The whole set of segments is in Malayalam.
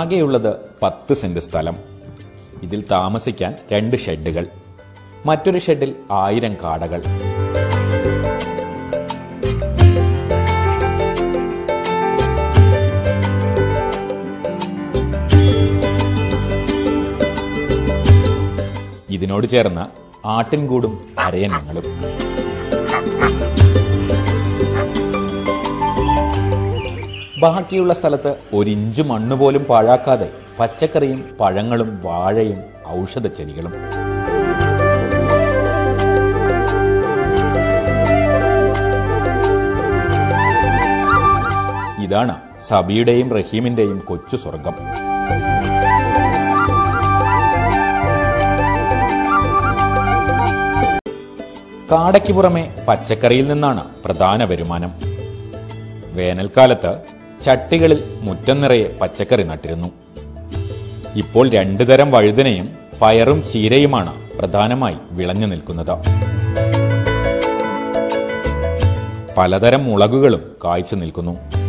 ആകെയുള്ളത് പത്ത് സെന്റ് സ്ഥലം. ഇതിൽ താമസിക്കാൻ രണ്ട് ഷെഡുകൾ. മറ്റൊരു ഷെഡിൽ ആയിരം കാടകൾ. ഇതിനോട് ചേർന്ന ആട്ടിൻകൂടും അരയന്നങ്ങളും. ബാക്കിയുള്ള സ്ഥലത്ത് ഒരിഞ്ച് മണ്ണ് പോലും പാഴാക്കാതെ പച്ചക്കറിയും പഴങ്ങളും വാഴയും ഔഷധച്ചെടികളും. ഇതാണ് സബിയുടെയും റഹീമിന്റെയും കൊച്ചു സ്വർഗം കാടയ്ക്ക് പുറമെ പച്ചക്കറിയിൽ നിന്നാണ് പ്രധാന വരുമാനം. വേനൽക്കാലത്ത് ചട്ടികളിൽ മുറ്റം നിറയെ പച്ചക്കറി നട്ടിരുന്നു. ഇപ്പോൾ രണ്ടു തരം വഴുതനയും പയറും ചീരയുമാണ് പ്രധാനമായി വിളഞ്ഞു നിൽക്കുന്നത്. പലതരം മുളകുകളും കായ്ച്ചു നിൽക്കുന്നു.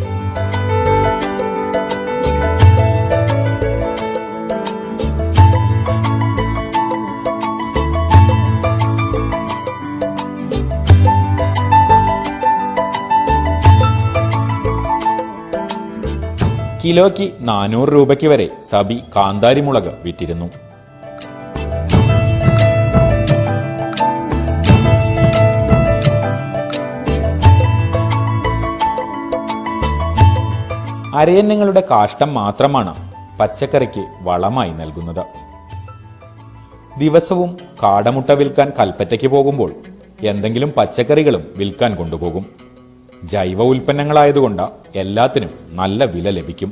കിലോയ്ക്ക് നാനൂറ് രൂപയ്ക്ക് വരെ സബി കാന്താരി മുളക് വിറ്റിരുന്നു. അരയന്നങ്ങളുടെ കാഷ്ടം മാത്രമാണ് പച്ചക്കറിക്ക് വളമായി നൽകുന്നത്. ദിവസവും കാടമുട്ട വിൽക്കാൻ കൽപ്പറ്റയ്ക്ക് പോകുമ്പോൾ എന്തെങ്കിലും പച്ചക്കറികളും വിൽക്കാൻ കൊണ്ടുപോകും. ജൈവ ഉൽപ്പന്നങ്ങളായതുകൊണ്ട് എല്ലാത്തിനും നല്ല വില ലഭിക്കും.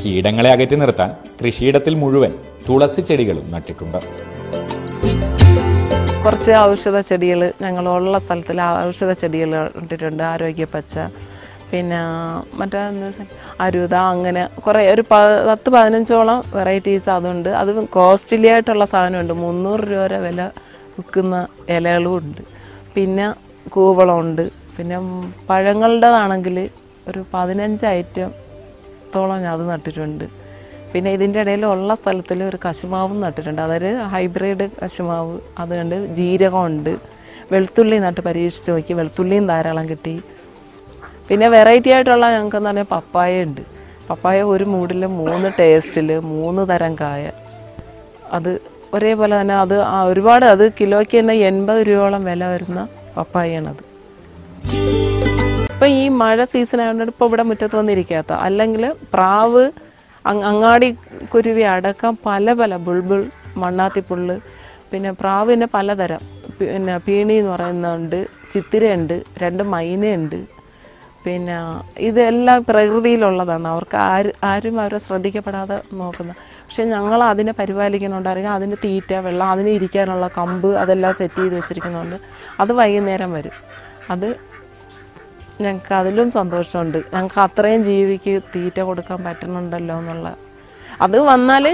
കീടങ്ങളെ അകറ്റി നിർത്താൻ കൃഷിയിടത്തിൽ മുഴുവൻ തുളസി ചെടികളും നട്ടിട്ടുണ്ട്. കുറച്ച് ഔഷധ ചെടികൾ ഞങ്ങളുള്ള സ്ഥലത്തിൽ ഔഷധ ചെടികൾ ഇട്ടിട്ടുണ്ട്. ആരോഗ്യ പച്ച പിന്നെ മറ്റേ അരുത അങ്ങനെ കുറേ ഒരു പത്ത് പതിനഞ്ചോളം വെറൈറ്റീസ് അതുണ്ട്. അത് കോസ്റ്റ്ലി ആയിട്ടുള്ള സാധനമുണ്ട്. മുന്നൂറ് രൂപ വരെ വില വിൽക്കുന്ന ഇലകളും ഉണ്ട്. പിന്നെ കൂവളമുണ്ട്. പിന്നെ പഴങ്ങളുടേതാണെങ്കിൽ ഒരു പതിനഞ്ച് ഐറ്റത്തോളം ഞാൻ അത് നട്ടിട്ടുണ്ട്. പിന്നെ ഇതിന്റെ ഇടയിൽ ഉള്ള സ്ഥലത്തിൽ ഒരു കശുമാവും നട്ടിട്ടുണ്ട്. അതൊരു ഹൈബ്രിഡ് കശുമാവ്. അതുകൊണ്ട് ജീരകമുണ്ട്. വെളുത്തുള്ളി നട്ട് പരീക്ഷിച്ച് നോക്കി. വെളുത്തുള്ളിയും ധാരാളം കിട്ടി. പിന്നെ വെറൈറ്റി ആയിട്ടുള്ള ഞങ്ങൾക്ക് എന്ന് പറഞ്ഞാൽ പപ്പായ ഉണ്ട്. പപ്പായ ഒരു മൂടിൽ മൂന്ന് ടേസ്റ്റിൽ മൂന്ന് തരം കായ. അത് ഒരേപോലെ തന്നെ അത് ഒരുപാട് അത് കിലോയ്ക്ക് തന്നെ എൺപത് രൂപയോളം വില വരുന്ന പപ്പായയാണത്. ഇപ്പൊ ഈ മഴ സീസൺ ആയതുകൊണ്ട് ഇപ്പൊ ഇവിടെ മുറ്റത്ത് വന്നിരിക്കാത്ത. അല്ലെങ്കിൽ പ്രാവ് അങ്ങാടി കുരുവി അടക്കം പല പല ബുൾബുൾ മണ്ണാത്തിപ്പുള്ള് പിന്നെ പ്രാവിന് പലതരം. പിന്നെ പീണി എന്ന് പറയുന്നുണ്ട് ചിത്തിരയുണ്ട് രണ്ട് മൈനയുണ്ട്. പിന്നെ ഇതെല്ലാം പ്രകൃതിയിലുള്ളതാണ്. അവർക്ക് ആര് ആരും അവരെ ശ്രദ്ധിക്കപ്പെടാതെ നോക്കുന്ന പക്ഷെ ഞങ്ങൾ അതിനെ പരിപാലിക്കുന്നുണ്ടായിരിക്കും അതിന് തീറ്റ വെള്ളം അതിന് ഇരിക്കാനുള്ള കമ്പ് അതെല്ലാം സെറ്റ് ചെയ്ത് വെച്ചിരിക്കുന്നുണ്ട്. അത് വൈകുന്നേരം വരും. അത് ഞങ്ങൾക്ക് അതിലും സന്തോഷമുണ്ട്. ഞങ്ങൾക്ക് അത്രയും ജീവിക്ക് തീറ്റ കൊടുക്കാൻ പറ്റുന്നുണ്ടല്ലോ എന്നുള്ള. അത് വന്നാൽ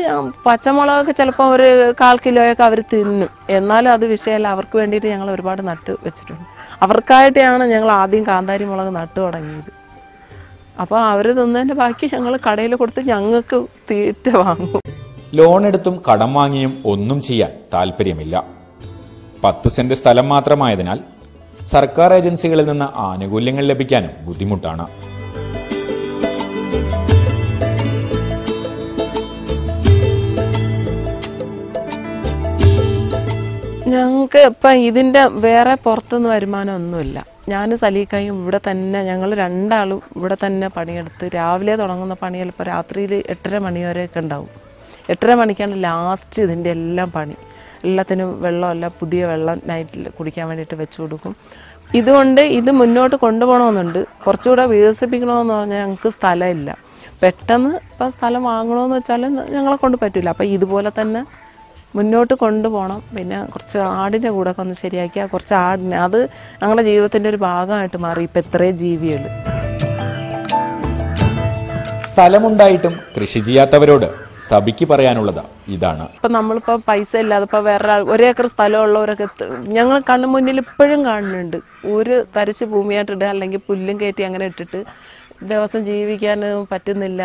പച്ചമുളകൊക്കെ ചിലപ്പോൾ ഒരു കാൽ കിലോയൊക്കെ അവർ തിന്നും. എന്നാലും അത് വിഷയമല്ല അവർക്ക് വേണ്ടിയിട്ട് ഞങ്ങൾ ഒരുപാട് നട്ട് വെച്ചിട്ടുണ്ട്. അവർക്കായിട്ടാണ് ഞങ്ങൾ ആദ്യം കാന്താരി മുളക് നട്ടു തുടങ്ങിയത്. അപ്പോൾ അവർ തിന്നതിന്റെ ബാക്കി ഞങ്ങൾ കടയിൽ കൊടുത്ത് ഞങ്ങൾക്ക് തീറ്റ വാങ്ങും. ലോൺ എടുത്തും കടം വാങ്ങിയും ഒന്നും ചെയ്യാൻ താല്പര്യമില്ല. പത്ത് സെന്റ് സ്ഥലം മാത്രമായതിനാൽ സർക്കാർ ഏജൻസികളിൽ നിന്ന് ആനുകൂല്യങ്ങൾ ലഭിക്കാനും ബുദ്ധിമുട്ടാണ്. ഞങ്ങൾക്ക് ഇപ്പം ഇതിന്റെ വേറെ പുറത്തുനിന്ന് വരുമാനം ഒന്നുമില്ല. ഞാൻ സലീക്കായും ഇവിടെ തന്നെ ഞങ്ങൾ രണ്ടാളും ഇവിടെ തന്നെ പണിയെടുത്ത് രാവിലെ തുടങ്ങുന്ന പണി ചിലപ്പോൾ രാത്രിയിൽ എട്ടര മണി വരെയൊക്കെ ഉണ്ടാവും. എട്ടര മണിക്കാണ് ലാസ്റ്റ് ഇതിന്റെ എല്ലാം പണി. എല്ലാത്തിനും വെള്ളമല്ല പുതിയ വെള്ളം നൈറ്റിൽ കുടിക്കാൻ വേണ്ടിയിട്ട് വെച്ചു കൊടുക്കും. ഇതുകൊണ്ട് ഇത് മുന്നോട്ട് കൊണ്ടുപോകണമെന്നുണ്ട്. കുറച്ചുകൂടെ വികസിപ്പിക്കണമെന്ന് പറഞ്ഞാൽ ഞങ്ങൾക്ക് സ്ഥലമില്ല. പെട്ടെന്ന് ഇപ്പം സ്ഥലം വാങ്ങണമെന്ന് വെച്ചാൽ ഞങ്ങളെ കൊണ്ട് പറ്റില്ല. അപ്പം ഇതുപോലെ തന്നെ മുന്നോട്ട് കൊണ്ടുപോകണം. പിന്നെ കുറച്ച് ആടിന്റെ കൂടെ ഒക്കെ ഒന്ന് ശരിയാക്കിയാൽ കുറച്ച് ആടിനെ അത് ഞങ്ങളുടെ ജീവിതത്തിന്റെ ഒരു ഭാഗമായിട്ട് മാറി. ഇപ്പം എത്രയും ജീവികൾ സ്ഥലമുണ്ടായിട്ടും കൃഷി ചെയ്യാത്തവരോട് സഭയ്ക്ക് പറയാനുള്ളത്. ഇതാണ്. ഇപ്പം നമ്മളിപ്പോൾ പൈസ ഇല്ലാതെ ഇപ്പോൾ വേറെ ഒരേ ഏക്കർ സ്ഥലമുള്ളവരൊക്കെ ഞങ്ങൾ കണ്ണു മുന്നിൽ ഇപ്പോഴും കാണുന്നുണ്ട്. ഒരു തരിശ് ഭൂമിയായിട്ട് ഇടുക അല്ലെങ്കിൽ പുല്ലും കയറ്റി അങ്ങനെ ഇട്ടിട്ട് ദിവസം ജീവിക്കാൻ പറ്റുന്നില്ല.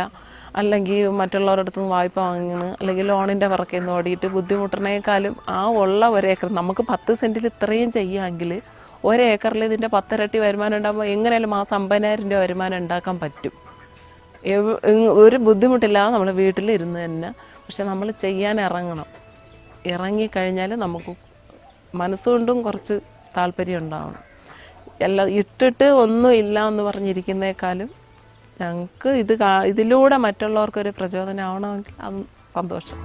അല്ലെങ്കിൽ മറ്റുള്ളവരുടെ അടുത്ത് നിന്ന് വായ്പ വാങ്ങുന്നു അല്ലെങ്കിൽ ലോണിന്റെ പിറകെ നിന്ന് ഓടിയിട്ട് ബുദ്ധിമുട്ടണേക്കാളും ആ ഉള്ള ഒരേക്കർ നമുക്ക് പത്ത് സെന്റിൽ ഇത്രയും ചെയ്യാമെങ്കിൽ ഒരേക്കറിൽ ഇതിന്റെ പത്തിരട്ടി വരുമാനം ഉണ്ടാകുമ്പോൾ എങ്ങനെയാലും ആ അമ്പതിനായിരം രൂപ വരുമാനം ഉണ്ടാക്കാൻ പറ്റും. ഒരു ബുദ്ധിമുട്ടില്ലാതെ നമ്മൾ വീട്ടിലിരുന്ന് തന്നെ പക്ഷെ നമ്മൾ ചെയ്യാൻ ഇറങ്ങണം. ഇറങ്ങിക്കഴിഞ്ഞാൽ നമുക്ക് മനസ്സുകൊണ്ടും കുറച്ച് താല്പര്യം ഉണ്ടാവണം. എല്ലാം ഇട്ടിട്ട് ഒന്നും ഇല്ല എന്ന് പറഞ്ഞിരിക്കുന്നേക്കാളും ഞങ്ങൾക്ക് ഇത് ഇതിലൂടെ മറ്റുള്ളവർക്കൊരു പ്രചോദനം ആവണമെങ്കിൽ അത് സന്തോഷം.